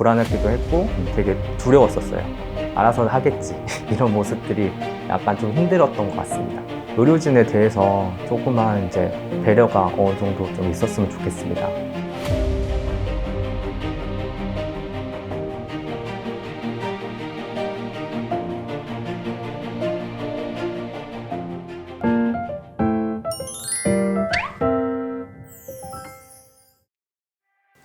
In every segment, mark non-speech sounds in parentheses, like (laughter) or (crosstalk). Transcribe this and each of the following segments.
불안하기도 했고 되게 두려웠었어요. 알아서 하겠지. (laughs) 이런 모습들이 약간 좀 힘들었던 것 같습니다. 의료진에 대해서 조금만 이제 배려가 어느 정도 좀 있었으면 좋겠습니다.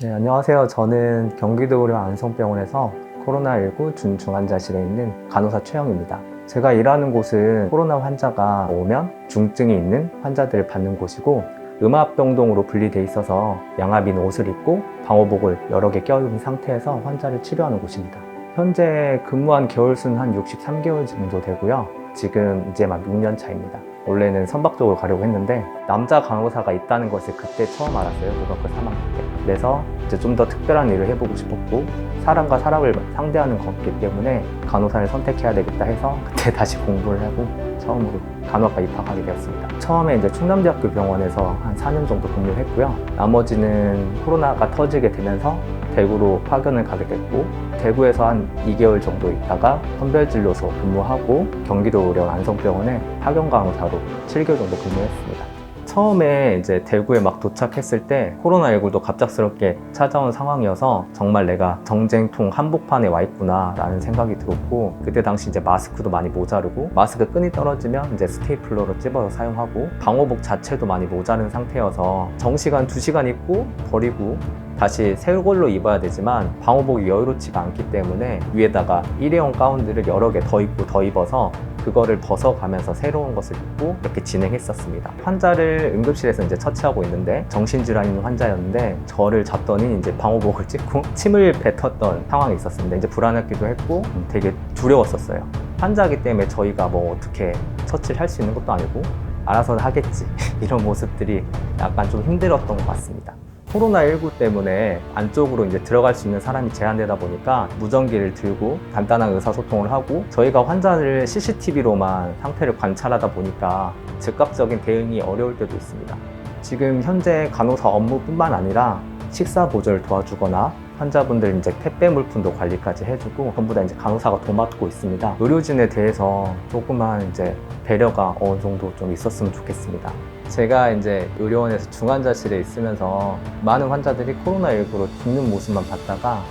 네, 안녕하세요. 저는 경기도의료 안성병원에서 코로나19 준중환자실에 있는 간호사 최영입니다. 제가 일하는 곳은 코로나 환자가 오면 중증이 있는 환자들을 받는 곳이고 음압병동으로 분리돼 있어서 양압인 옷을 입고 방호복을 여러 개 껴입은 상태에서 환자를 치료하는 곳입니다. 현재 근무한 개월 수는 한 63개월 정도 되고요. 지금 이제 막 6년 차입니다. 원래는 선박 쪽으로 가려고 했는데 남자 간호사가 있다는 것을 그때 처음 알았어요. 고등학교 3학년 때. 그래서 이제 좀 더 특별한 일을 해보고 싶었고 사람과 사람을 상대하는 거기 때문에 간호사를 선택해야 되겠다 해서 그때 (laughs) 다시 공부를 하고 처음으로 간호학과 입학하게 되었습니다. 처음에 이제 충남대학교 병원에서 한 4년 정도 근무를 했고요. 나머지는 코로나가 터지게 되면서 대구로 파견을 가게 됐고 대구에서 한 2개월 정도 있다가 선별진료소 근무하고 경기도 의료 안성병원에 파견 간호사로 7개월 정도 근무했습니다. 처음에 이제 대구에 막 도착했을 때 코로나19도 갑작스럽게 찾아온 상황이어서 정말 내가 정쟁통 한복판에 와 있구나 라는 생각이 들었고 그때 당시 이제 마스크도 많이 모자르고 마스크 끈이 떨어지면 이제 스테이플러로 찝어서 사용하고 방호복 자체도 많이 모자른 상태여서 정시간 2시간 입고 버리고 다시 새 걸로 입어야 되지만 방호복이 여유롭지가 않기 때문에 위에다가 일회용 가운들을 여러 개 더 입고 더 입어서 그거를 벗어가면서 새로운 것을 입고 이렇게 진행했었습니다. 환자를 응급실에서 이제 처치하고 있는데 정신질환 있는 환자였는데 저를 잡더니 이제 방호복을 찍고 (laughs) 침을 뱉었던 상황이 있었습니다. 이제 불안했기도 했고 되게 두려웠었어요. 환자이기 때문에 저희가 뭐 어떻게 처치를 할 수 있는 것도 아니고 알아서 하겠지 (laughs) 이런 모습들이 약간 좀 힘들었던 것 같습니다. 코로나19 때문에 안쪽으로 이제 들어갈 수 있는 사람이 제한되다 보니까 무전기를 들고 간단한 의사소통을 하고 저희가 환자를 CCTV로만 상태를 관찰하다 보니까 즉각적인 대응이 어려울 때도 있습니다. 지금 현재 간호사 업무뿐만 아니라 식사 보조를 도와주거나 환자분들 이제 택배 물품도 관리까지 해주고 전부 다 이제 간호사가 도맡고 있습니다. 의료진에 대해서 조금만 이제 배려가 어느 정도 좀 있었으면 좋겠습니다. 제가 이제 의료원에서 중환자실에 있으면서 많은 환자들이 코로나19로 죽는 모습만 봤다가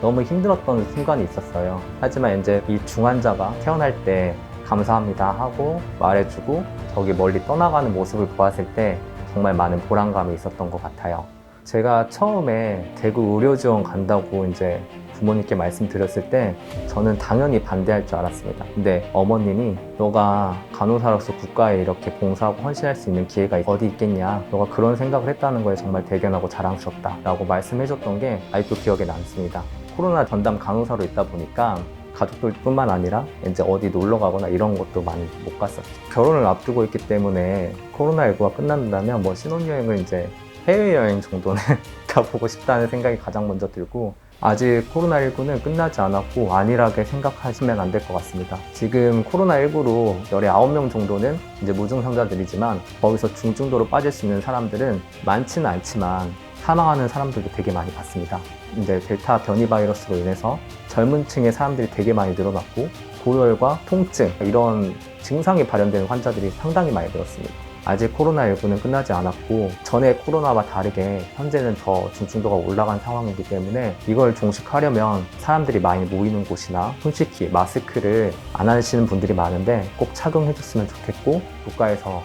너무 힘들었던 순간이 있었어요. 하지만 이제 이 중환자가 태어날 때 감사합니다 하고 말해주고 저기 멀리 떠나가는 모습을 보았을 때 정말 많은 보람감이 있었던 것 같아요. 제가 처음에 대구 의료지원 간다고 이제 부모님께 말씀드렸을 때 저는 당연히 반대할 줄 알았습니다. 근데 어머님이 너가 간호사로서 국가에 이렇게 봉사하고 헌신할 수 있는 기회가 어디 있겠냐. 너가 그런 생각을 했다는 거에 정말 대견하고 자랑스럽다. 라고 말씀해줬던 게 아직도 기억에 남습니다. 코로나 전담 간호사로 있다 보니까 가족들 뿐만 아니라 이제 어디 놀러 가거나 이런 것도 많이 못 갔었죠. 결혼을 앞두고 있기 때문에 코로나19가 끝난다면 뭐 신혼여행을 이제 해외여행 정도는 (laughs) 가보고 싶다는 생각이 가장 먼저 들고 아직 코로나19는 끝나지 않았고 안일하게 생각하시면 안 될 것 같습니다. 지금 코로나19로 열에 9명 정도는 이제 무증상자들이지만 거기서 중증도로 빠질 수 있는 사람들은 많지는 않지만 사망하는 사람들도 되게 많이 봤습니다. 이제 델타 변이 바이러스로 인해서 젊은 층의 사람들이 되게 많이 늘어났고 고열과 통증 이런 증상이 발현되는 환자들이 상당히 많이 늘었습니다. 아직 코로나19는 끝나지 않았고 전에 코로나와 다르게 현재는 더 중증도가 올라간 상황이기 때문에 이걸 종식하려면 사람들이 많이 모이는 곳이나 솔직히 마스크를 안 하시는 분들이 많은데 꼭 착용해 줬으면 좋겠고 국가에서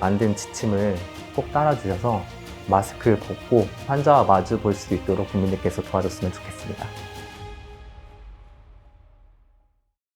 만든 지침을 꼭 따라주셔서 마스크를 벗고 환자와 마주 볼 수 있도록 국민들께서 도와줬으면 좋겠습니다.